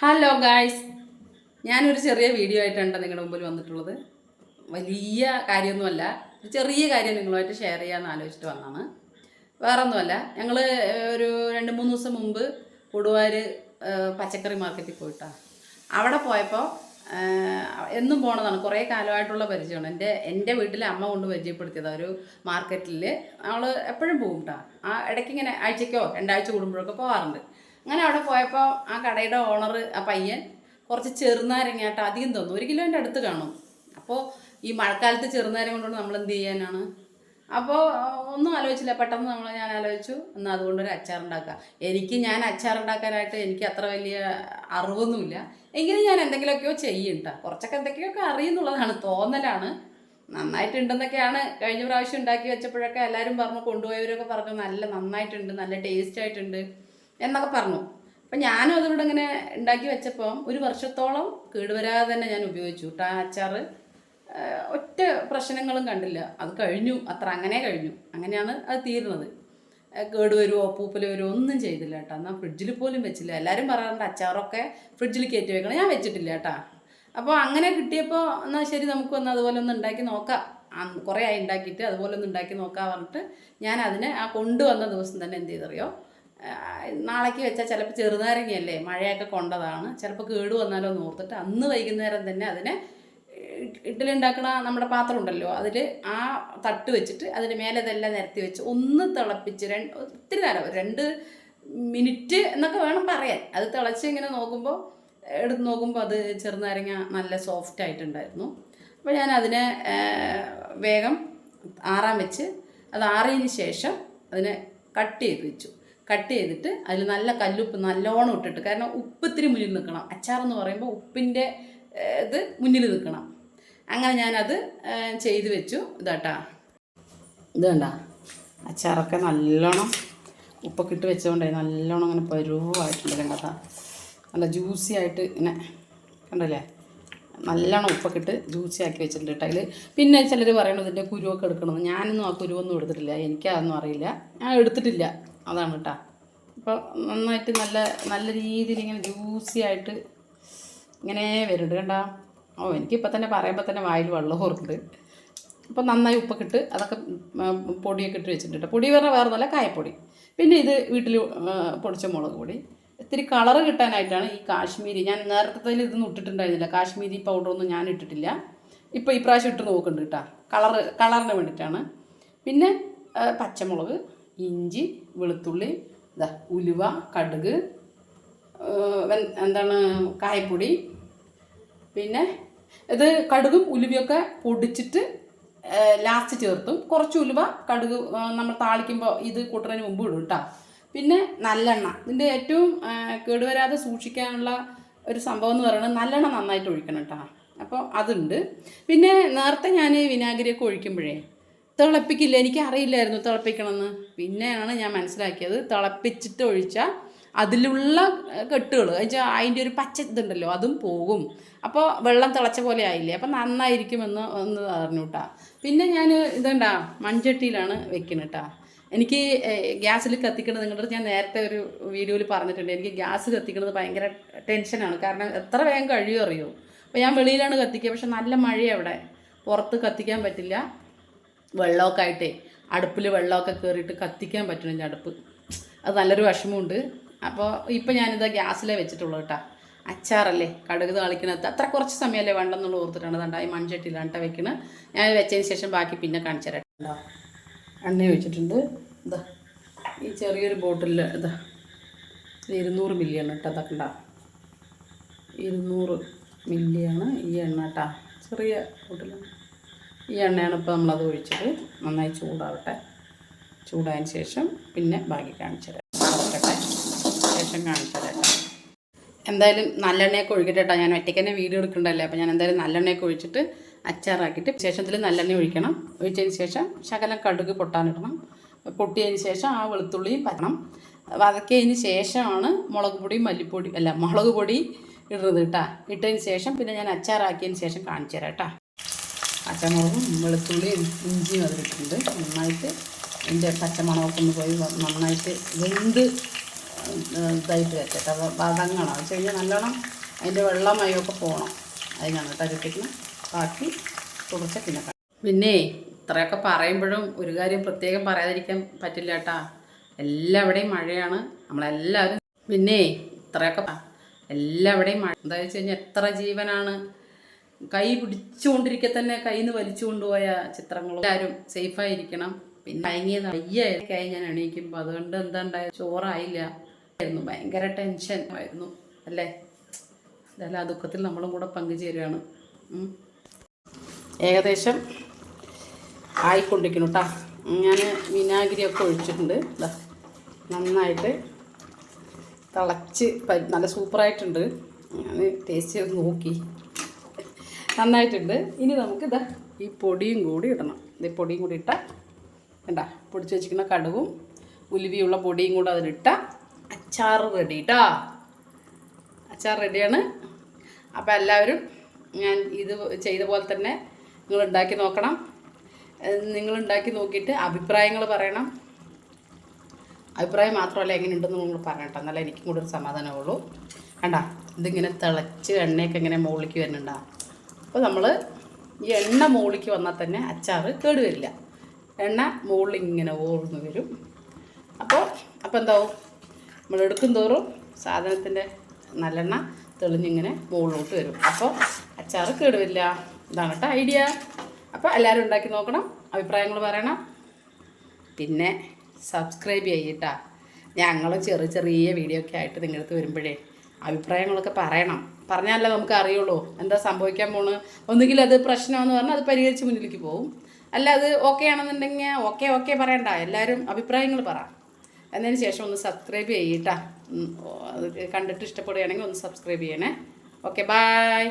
Hello guys ഞാനൊരു ചെറിയ video ആയിട്ടാണ് നിങ്ങളുടെ മുമ്പിൽ വന്നിട്ടുള്ളത്. വലിയ കാര്യമൊന്നുമല്ല. ചെറിയ കാര്യം നിങ്ങളുമായിട്ട് ഷെയർ ചെയ്യാമെന്ന് ആലോചിച്ചിട്ട് വന്നാണ് വേറെ ഒന്നുമല്ല ഞങ്ങൾ ഒരു രണ്ട് മൂന്ന് ദിവസം മുമ്പ് കൊടുവാർ പച്ചക്കറി മാർക്കറ്റിൽ പോയിട്ടാണ് അവിടെ പോയപ്പോൾ എന്നും പോണതാണ്. കുറേ കാലമായിട്ടുള്ള പരിചയമാണ്. എന്റെ എന്റെ വീട്ടിലെ അമ്മ കൊണ്ട് പരിചയപ്പെടുത്തിയതാണ് ഒരു മാർക്കറ്റിൽ അവൾ എപ്പോഴും പോകും കേട്ടോ ആ ഇടയ്ക്ക് ഇങ്ങനെ ആഴ്ചയ്ക്കോ രണ്ടാഴ്ച കൂടുമ്പോഴൊക്കെ പോകാറുണ്ട് അങ്ങനെ അവിടെ പോയപ്പോൾ ആ കടയുടെ ഓണർ ആ പയ്യൻ കുറച്ച് ചെറുനാരങ്ങയായിട്ട് അധികം തന്നു. ഒരു കിലോന്റെ അടുത്ത് കാണും. അപ്പോൾ ഈ മഴക്കാലത്ത് ചെറുനാരങ്ങ കൊണ്ടുകൊണ്ട് നമ്മൾ എന്ത് ചെയ്യാനാണ്? അപ്പോൾ ഒന്നും ആലോചിച്ചില്ല. പെട്ടെന്ന് നമ്മൾ ഞാൻ ആലോചിച്ചു എന്നാൽ അതുകൊണ്ടൊരു അച്ചാർ ഉണ്ടാക്കാം. എനിക്ക് ഞാൻ അച്ചാർ ഉണ്ടാക്കാനായിട്ട് എനിക്ക് അത്ര വലിയ അറിവൊന്നുമില്ല. എങ്കിലും ഞാൻ എന്തെങ്കിലുമൊക്കെയോ ചെയ്യും കേട്ടോ കുറച്ചൊക്കെ എന്തൊക്കെയൊക്കെ അറിയുന്നുള്ളതാണ് തോന്നലാണ്. നന്നായിട്ടുണ്ടെന്നൊക്കെയാണ് കഴിഞ്ഞ പ്രാവശ്യം ഉണ്ടാക്കി വെച്ചപ്പോഴൊക്കെ എല്ലാവരും പറഞ്ഞു കൊണ്ടുപോയവരൊക്കെ പറഞ്ഞു നല്ല നന്നായിട്ടുണ്ട് നല്ല ടേസ്റ്റ് ആയിട്ടുണ്ട്. എന്നൊക്കെ പറഞ്ഞു. അപ്പം ഞാനും അതിലൂടെ ഇങ്ങനെ ഉണ്ടാക്കി വെച്ചപ്പോൾ ഒരു വർഷത്തോളം കേടുവരാതെ തന്നെ ഞാൻ ഉപയോഗിച്ചു. കേട്ടോ അച്ചാർ ഒറ്റ പ്രശ്നങ്ങളും കണ്ടില്ല. അത് കഴിഞ്ഞു. അത്ര അങ്ങനെ കഴിഞ്ഞു. അങ്ങനെയാണ് അത് തീരുന്നത്. കേടുവരുമോ പൂപ്പൽ വരുമോ ഒന്നും ചെയ്തില്ല കേട്ടോ എന്നാൽ ഫ്രിഡ്ജിൽ പോലും വെച്ചില്ല. എല്ലാവരും പറയാറുണ്ട് അച്ചാറൊക്കെ ഫ്രിഡ്ജിൽ കയറ്റി വെക്കണം. ഞാൻ വെച്ചിട്ടില്ല കേട്ടോ അപ്പോൾ അങ്ങനെ കിട്ടിയപ്പോൾ എന്നാൽ ശരി നമുക്ക് ഒന്ന് അതുപോലെ ഒന്ന് ഉണ്ടാക്കി നോക്കാം. കുറേ ആയി ഉണ്ടാക്കിയിട്ട് അതുപോലെ ഒന്ന് ഉണ്ടാക്കി നോക്കാം പറഞ്ഞിട്ട് ഞാൻ അതിനെ ആ കൊണ്ടുവന്ന ദിവസം തന്നെ എന്ത് ചെയ്തറിയോ? നാളേക്ക് വെച്ചാൽ ചിലപ്പോൾ ചെറുനാരങ്ങയല്ലേ മഴയൊക്കെ കൊണ്ടതാണ്. ചിലപ്പോൾ കേട് വന്നാലോ എന്ന് ഓർത്തിട്ട് അന്ന് വൈകുന്നേരം തന്നെ അതിനെ ഇഡ്ഡലുണ്ടാക്കണ നമ്മുടെ പാത്രം ഉണ്ടല്ലോ അതിൽ ആ തട്ട് വെച്ചിട്ട് അതിന് മേലെ ഇതെല്ലാം നിരത്തി വെച്ച് ഒന്ന് തിളപ്പിച്ച് രണ്ട് ഒത്തിരി നേരം രണ്ട് മിനിറ്റ് എന്നൊക്കെ വേണം പറയാൻ. അത് തിളച്ച് ഇങ്ങനെ നോക്കുമ്പോൾ എടുത്ത് നോക്കുമ്പോൾ അത് ചെറുനാരങ്ങ നല്ല സോഫ്റ്റ് ആയിട്ടുണ്ടായിരുന്നു. അപ്പോൾ ഞാൻ അതിനെ വേഗം ആറാൻ വെച്ച് അത് ആറിയതിന് ശേഷം അതിനെ കട്ട് ചെയ്ത് വെച്ചു. കട്ട് ചെയ്തിട്ട് അതിൽ നല്ല കല്ലുപ്പ് നല്ലോണം ഇട്ടിട്ട് കാരണം ഉപ്പ് മുന്നിൽ നിൽക്കണം. അച്ചാറെന്ന് പറയുമ്പോൾ ഉപ്പിന്റെ ഇത് മുന്നിൽ നിൽക്കണം. അങ്ങനെ ഞാനത് ചെയ്ത് വെച്ചു. ഇതാട്ടാ. ഇത് വേണ്ട അച്ചാറൊക്കെ നല്ലോണം ഉപ്പൊക്കെ ഇട്ട് വെച്ചുകൊണ്ടേ നല്ലോണം അങ്ങനെ പരുവായിട്ടുണ്ട് കണ്ടതാ നല്ല ജ്യൂസി ആയിട്ട് ഇങ്ങനെ കണ്ടല്ലേ? നല്ലോണം ഉപ്പൊക്കെ ഇട്ട് ജ്യൂസി ആക്കി വെച്ചിട്ടുണ്ട് കേട്ടോ അതിൽ പിന്നെ ചിലർ പറയണത് ഇതിന്റെ കുരുവൊക്കെ എടുക്കണമെന്ന്. ഞാനൊന്നും ആ കുരുവൊന്നും എടുത്തിട്ടില്ല. എനിക്കതൊന്നും അറിയില്ല. ഞാൻ എടുത്തിട്ടില്ല. അതാണ് കേട്ടോ. അപ്പോൾ നന്നായിട്ട് നല്ല നല്ല രീതിയിൽ ഇങ്ങനെ ജ്യൂസി ആയിട്ട് ഇങ്ങനെ വരുന്നുണ്ട് കണ്ടാ. ഓ എനിക്കിപ്പോൾ തന്നെ പറയുമ്പോൾ തന്നെ വായിൽ വെള്ളം ഓർക്കുന്നുണ്ട്. അപ്പോൾ നന്നായി ഉപ്പൊക്കെ ഇട്ട് അതൊക്കെ പൊടിയൊക്കെ ഇട്ട് വെച്ചിട്ടുണ്ട് പൊടി പറഞ്ഞാൽ വേറെ നല്ല കായപ്പൊടി. പിന്നെ ഇത് വീട്ടിൽ പൊടിച്ച മുളക് പൊടി. ഇത്തിരി കളറ് കിട്ടാനായിട്ടാണ് ഈ കാശ്മീരി ഞാൻ നേരത്തെ ഇതൊന്നും ഇട്ടിട്ടുണ്ടായിരുന്നില്ല. കാശ്മീരി പൗഡറൊന്നും ഞാൻ ഇട്ടിട്ടില്ല. ഇപ്പോൾ ഈ പ്രാവശ്യം ഇട്ട് നോക്കുന്നുണ്ട് കേട്ടോ. കളറ് കളറിന് വേണ്ടിയിട്ടാണ് പിന്നെ പച്ചമുളക് ഇഞ്ചി വെളുത്തുള്ളി ഇതാ ഉലുവ കടുക് എന്താണ് കായപ്പൊടി. പിന്നെ ഇത് കടുകും ഉലുവയൊക്കെ പൊടിച്ചിട്ട് ലാസ്റ്റ് ചേർത്തും. കുറച്ച് ഉലുവ കടുക് നമ്മൾ താളിക്കുമ്പോൾ ഇത് കൂട്ടുന്നതിന് മുമ്പ് ഇടും കേട്ടോ പിന്നെ നല്ലെണ്ണ. ഇതിന്റെ ഏറ്റവും കേടുവരാതെ സൂക്ഷിക്കാനുള്ള ഒരു സംഭവം എന്ന് പറയുന്നത് നല്ലെണ്ണ നന്നായിട്ട് ഒഴിക്കണം കേട്ടോ അപ്പോൾ അതുണ്ട്. പിന്നെ നേരത്തെ ഞാൻ വിനാഗിരിയൊക്കെ ഒഴിക്കുമ്പോഴേ തിളപ്പിക്കില്ല? എനിക്ക് അറിയില്ലായിരുന്നു തിളപ്പിക്കണമെന്ന്. പിന്നെയാണ് ഞാൻ മനസ്സിലാക്കിയത് തിളപ്പിച്ചിട്ട് ഒഴിച്ചാൽ അതിലുള്ള കെട്ടുകൾ വെച്ചാൽ അതിന്റെ ഒരു പച്ച ഇതുണ്ടല്ലോ അതും പോകും. അപ്പോൾ വെള്ളം തിളച്ച പോലെ ആയില്ലേ? അപ്പം നന്നായിരിക്കുമെന്ന് ഒന്ന് അറിഞ്ഞു കേട്ടാ പിന്നെ ഞാൻ ഇതുണ്ടാ മൺചട്ടിയിലാണ് വെക്കുന്നത് കേട്ടാ എനിക്ക് ഗ്യാസിൽ കത്തിക്കണത് നിങ്ങളുടെ ഞാൻ നേരത്തെ ഒരു വീഡിയോയിൽ പറഞ്ഞിട്ടുണ്ട്. എനിക്ക് ഗ്യാസ് കത്തിക്കണത് ഭയങ്കര ടെൻഷനാണ്. കാരണം എത്ര വേഗം കഴിയും അറിയോ അപ്പോൾ ഞാൻ വെളിയിലാണ് കത്തിക്കുക. പക്ഷെ നല്ല മഴയാണ് അവിടെ. പുറത്ത് കത്തിക്കാൻ പറ്റില്ല. വെള്ളമൊക്കെ ആയിട്ടേ അടുപ്പിൽ വെള്ളമൊക്കെ കയറിയിട്ട് കത്തിക്കാൻ പറ്റണില്ല അടുപ്പ്. അത് നല്ലൊരു വിഷമമുണ്ട്. അപ്പോൾ ഇപ്പം ഞാനിത് ഗ്യാസിലേ വെച്ചിട്ടുള്ളൂ കേട്ടോ. അച്ചാറല്ലേ കടുക് താളിക്കണത്. അത്ര കുറച്ച് സമയമല്ലേ വേണ്ടെന്നുള്ള ഓർത്തിട്ടാണ്. അതുകൊണ്ട് ഈ മൺചട്ടിയിലാണ് കേട്ടോ വെക്കണത് ഞാൻ വെച്ചതിന് ശേഷം ബാക്കി പിന്നെ കാണിച്ചു തരാം കേട്ടോ. എണ്ണ ഒഴിച്ചിട്ടുണ്ട്. ഇതാ ഈ ചെറിയൊരു ബോട്ടിലിൽ ഇത് ഇരുന്നൂറ് മില്ലിയാണ് കേട്ടോ അതൊക്കെ ഉണ്ടോ ഇരുന്നൂറ് മില്ലിയാണ് ഈ എണ്ണ കേട്ടോ. ചെറിയ ബോട്ടിലാണ്. ഈ എണ്ണയാണ് ഇപ്പോൾ നമ്മളത് ഒഴിച്ചത്. നന്നായി ചൂടാവട്ടെ. ചൂടായതിന് ശേഷം പിന്നെ ബാക്കി കാണിച്ചു ശേഷം കാണിച്ചു. എന്തായാലും നല്ലെണ്ണയൊക്കെ ഒഴിക്കട്ടെ കേട്ടോ. ഞാൻ ഒറ്റയ്ക്ക് തന്നെ വീഡിയോ എടുക്കണ്ടല്ലേ? അപ്പോൾ ഞാൻ എന്തായാലും നല്ലെണ്ണയൊക്കെ ഒഴിച്ചിട്ട് അച്ചാറാക്കിയിട്ട് ശേഷത്തിൽ നല്ലെണ്ണ ഒഴിക്കണം. ഒഴിച്ചതിന് ശേഷം ശകലം കടുക് പൊട്ടാനിടണം. പൊട്ടിയതിന് ശേഷം ആ വെളുത്തുള്ളിയും പറ്റണം വതക്കിയതിന് ശേഷമാണ് മുളക് പൊടി മല്ലിപ്പൊടി അല്ല മുളക് പൊടി ഇടുന്നത് കേട്ടോ. ഇട്ടതിന് ശേഷം പിന്നെ ഞാൻ അച്ചാറാക്കിയതിന് ശേഷം കാണിച്ചു തരാം കേട്ടോ. പച്ചമുളകും വെളുത്തുള്ളിയും ഇഞ്ചിയും അതിലിട്ടുണ്ട് നന്നായിട്ട് അതിന്റെ പച്ചമണമൊക്കെ ഒന്ന് പോയി നന്നായിട്ട് വെന്ത് ഇതായിട്ട് വെച്ചിട്ട് അത് വതങ്ങണം വെച്ച് കഴിഞ്ഞാൽ നല്ലോണം അതിന്റെ വെള്ളമയൊക്കെ പോകണം. അതിനാണ് ചുറ്റിക്കണം ബാക്കി തുടച്ച പിന്നെ പിന്നെ ഇത്രയൊക്കെ പറയുമ്പോഴും ഒരു കാര്യം പ്രത്യേകം പറയാതിരിക്കാൻ പറ്റില്ല കേട്ടാ. എല്ലാവിടെയും മഴയാണ്. നമ്മളെല്ലാവരും പിന്നെ ഇത്രയൊക്കെ എല്ലാവിടെയും മഴ എന്താ വെച്ച് കഴിഞ്ഞാൽ എത്ര ജീവനാണ്? കൈ പിടിച്ചുകൊണ്ടിരിക്കെ തന്നെ കയ്യിൽ നിന്ന് വലിച്ചു കൊണ്ടുപോയ ചിത്രങ്ങൾ എല്ലാവരും സേഫായിരിക്കണം. പിന്നെ ഭയങ്കര അയ്യായി ഞാൻ എണീക്കുമ്പോൾ അതുകൊണ്ട് എന്താ ഉണ്ടായ ചോറായില്ല. ആയിരുന്നു. ഭയങ്കര ടെൻഷൻ ആയിരുന്നു. അല്ലേ? എന്തായാലും ആ ദുഃഖത്തിൽ നമ്മളും കൂടെ പങ്കുചേരുകയാണ്. ഏകദേശം ആയിക്കൊണ്ടിരിക്കുന്നു കേട്ടോ ഞാൻ വിനാഗിരിയൊക്കെ ഒഴിച്ചിട്ടുണ്ട്. നന്നായിട്ട് തിളച്ച് നല്ല സൂപ്പറായിട്ടുണ്ട്. ഞാൻ ടേസ്റ്റ് ചെയ്ത് നോക്കി. നന്നായിട്ടുണ്ട്. ഇനി നമുക്ക് ഇതാ ഈ പൊടിയും കൂടി ഇടണം. ഇത് പൊടിയും കൂടി ഇട്ടാൽ വേണ്ട പൊടിച്ച് വെച്ചിരിക്കുന്ന കടുകും ഉലുവിയുള്ള പൊടിയും കൂടെ അതിലിട്ട അച്ചാർ റെഡി കേട്ടോ അച്ചാർ റെഡിയാണ് അപ്പോൾ എല്ലാവരും ഞാൻ ഇത് ചെയ്ത പോലെ തന്നെ നിങ്ങൾ ഉണ്ടാക്കി നോക്കണം. നിങ്ങൾ ഉണ്ടാക്കി നോക്കിയിട്ട് അഭിപ്രായങ്ങൾ പറയണം. അഭിപ്രായം മാത്രമല്ല എങ്ങനെയുണ്ടെന്ന് നിങ്ങൾ പറയട്ടെ എന്നാലേ എനിക്കും കൂടെ ഒരു സമാധാനമുള്ളൂ. കണ്ട ഇതിങ്ങനെ തിളച്ച് എണ്ണയൊക്കെ ഇങ്ങനെ മുകളിലേക്ക് വരുന്നുണ്ടാ. അപ്പോൾ നമ്മൾ ഈ എണ്ണ മുകളിലേക്ക് വന്നാൽ തന്നെ അച്ചാർ കേടുവരില്ല എണ്ണ മുകളിൽ ഇങ്ങനെ ഓർന്ന് വരും. അപ്പോൾ അപ്പോൾ എന്താവും? നമ്മൾ എടുക്കും തോറും സാധനത്തിന്റെ നല്ലെണ്ണ തെളിഞ്ഞിങ്ങനെ മുകളിലോട്ട് വരും. അപ്പോൾ അച്ചാർ കേടുവരില്ല ഇതാണ് കേട്ടോ ഐഡിയ. അപ്പോൾ എല്ലാവരും ഉണ്ടാക്കി നോക്കണം. അഭിപ്രായങ്ങൾ പറയണം. പിന്നെ സബ്സ്ക്രൈബ് ചെയ്യട്ടാ ഞങ്ങൾ ചെറിയ ചെറിയ വീഡിയോ ഒക്കെ ആയിട്ട് നിങ്ങളുടെ അടുത്ത് വരുമ്പോഴേ അഭിപ്രായങ്ങളൊക്കെ പറയണം. പറഞ്ഞാലേ നമുക്ക് അറിയുള്ളൂ. എന്താ സംഭവിക്കാൻ പോണ്? ഒന്നുകിൽ അത് പ്രശ്നമെന്ന് പറഞ്ഞാൽ അത് പരിഹരിച്ച് മുന്നിലേക്ക് പോകും. അല്ല അത് ഓക്കെ ആണെന്നുണ്ടെങ്കിൽ ഓക്കെ ഓക്കെ പറയണ്ട. എല്ലാവരും അഭിപ്രായങ്ങൾ പറ. എന്നതിന് ശേഷം ഒന്ന് സബ്സ്ക്രൈബ് ചെയ്യട്ടാ കണ്ടിട്ട് ഇഷ്ടപ്പെടുകയാണെങ്കിൽ ഒന്ന് സബ്സ്ക്രൈബ് ചെയ്യണേ. Okay bye